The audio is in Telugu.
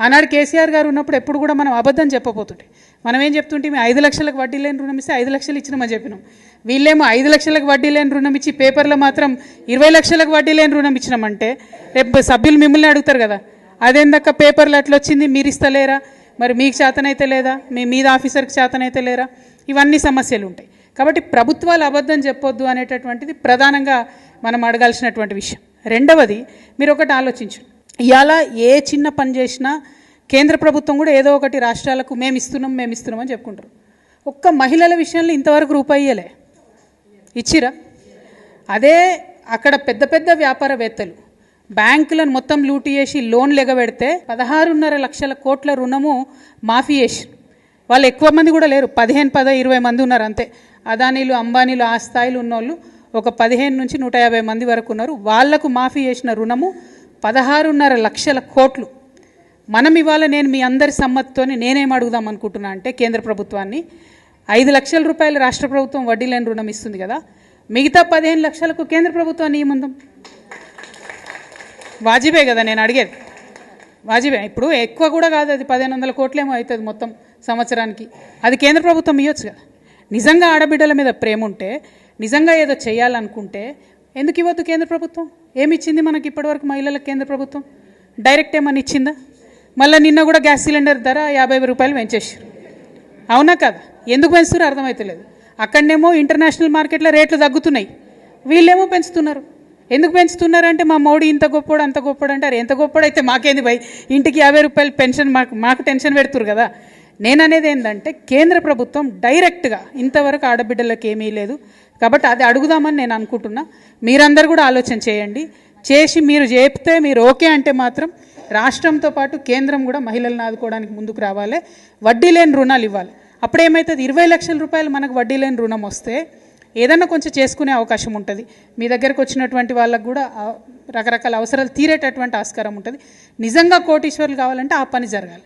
ఆనాడు కేసీఆర్ గారు ఉన్నప్పుడు ఎప్పుడు కూడా మనం అబద్ధం చెప్పబోతుంటే మనం ఏం చెప్తుంటే మేము ఐదు లక్షలకు వడ్డీ లేని రుణం ఇస్తే ఐదు లక్షలు ఇచ్చినామని చెప్పినాం. వీళ్ళేమో ఐదు లక్షలకు వడ్డీ లేని రుణం ఇచ్చి పేపర్లో మాత్రం ఇరవై లక్షలకు వడ్డీ లేని రుణం ఇచ్చినామంటే రేపు సభ్యులు మిమ్మల్ని అడుగుతారు కదా అదేందక్క పేపర్లు అట్లా వచ్చింది మీరు ఇస్తలేరా? మరి మీకు చేతనైతే లేదా? మీ మీద ఆఫీసర్కి చేతనైతే లేరా? ఇవన్నీ సమస్యలు ఉంటాయి. కాబట్టి ప్రభుత్వాలు అబద్ధం చెప్పొద్దు అనేటటువంటిది ప్రధానంగా మనం అడగాల్సినటువంటి విషయం. రెండవది మీరు ఒకటి ఆలోచించండి. ఇవాళ ఏ చిన్న పని చేసినా కేంద్ర ప్రభుత్వం కూడా ఏదో ఒకటి రాష్ట్రాలకు మేము ఇస్తున్నాం మేము ఇస్తున్నాం అని చెప్పుకుంటారు. ఒక్క మహిళల విషయంలో ఇంతవరకు రూపాయి ఇయ్యలే. ఇచ్చిరా? అదే అక్కడ పెద్ద పెద్ద వ్యాపారవేత్తలు బ్యాంకులను మొత్తం లూటు చేసి లోన్లు ఎగబెడితే పదహారున్నర లక్షల కోట్ల రుణము మాఫీ చేసి వాళ్ళు ఎక్కువ మంది కూడా లేరు. పదిహేను పద ఇరవై మంది ఉన్నారు అంతే. అదానీలు అంబానీలు ఆ స్థాయిలో ఉన్నోళ్ళు ఒక పదిహేను నుంచి నూట యాభై మంది వరకు ఉన్నారు. వాళ్ళకు మాఫీ చేసిన రుణము పదహారున్నర లక్షల కోట్లు. మనం ఇవాళ నేను మీ అందరి సమ్మతితోనే నేనేం అడుగుదాం అనుకుంటున్నా అంటే కేంద్ర ప్రభుత్వాన్ని. ఐదు లక్షల రూపాయలు రాష్ట్ర ప్రభుత్వం వడ్డీ లేని రుణం ఇస్తుంది కదా. మిగతా పదిహేను లక్షలకు కేంద్ర ప్రభుత్వాన్ని నియమందం వాజిబే కదా నేను అడిగేది. వాజిబే. ఇప్పుడు ఎక్కువ కూడా కాదు అది పదిహేను వందల కోట్లేమో అవుతుంది మొత్తం సంవత్సరానికి. అది కేంద్ర ప్రభుత్వం ఇవ్వచ్చు కదా. నిజంగా ఆడబిడ్డల మీద ప్రేమ ఉంటే నిజంగా ఏదో చేయాలనుకుంటే ఎందుకు ఇవ్వద్దు కేంద్ర ప్రభుత్వం? ఏమిచ్చింది మనకి ఇప్పటివరకు మహిళలకు కేంద్ర ప్రభుత్వం? డైరెక్ట్ ఏమని ఇచ్చిందా? మళ్ళీ నిన్న కూడా గ్యాస్ సిలిండర్ ధర యాభై రూపాయలు పెంచేసారు అవునా కదా? ఎందుకు పెంచుతారో అర్థమవుతలేదు అక్కడనేమో ఇంటర్నేషనల్ మార్కెట్లో రేట్లు తగ్గుతున్నాయి. వీళ్ళేమో పెంచుతున్నారు. ఎందుకు పెంచుతున్నారు అంటే మా మోడీ ఇంత గొప్పోడు అంత గొప్పోడు అంటారు. ఎంత గొప్పోడైతే మాకేంది భయ్? ఇంటికి యాభై రూపాయలు పెన్షన్ మాకు మాకు టెన్షన్ పెడుతురు కదా. నేను అనేది ఏంటంటే కేంద్ర ప్రభుత్వం డైరెక్ట్గా ఇంతవరకు ఆడబిడ్డలకు ఏమీ లేదు. కాబట్టి అది అడుగుదామని నేను అనుకుంటున్నా. మీరందరూ కూడా ఆలోచన చేయండి. చేసి మీరు చెప్తే మీరు ఓకే అంటే మాత్రం రాష్ట్రంతో పాటు కేంద్రం కూడా మహిళలను ఆదుకోవడానికి ముందుకు రావాలి. వడ్డీ లేని రుణాలు ఇవ్వాలి. అప్పుడు ఏమవుతుంది ఇరవై లక్షల రూపాయలు మనకు వడ్డీ లేని రుణం వస్తే ఏదన్నా కొంచెం చేసుకునే అవకాశం ఉంటుంది. మీ దగ్గరకు వచ్చినటువంటి వాళ్ళకు కూడా రకరకాల అవసరాలు తీరేటటువంటి ఆస్కారం ఉంటుంది. నిజంగా కోటీశ్వర్లు కావాలంటే ఆ పని జరగాలి.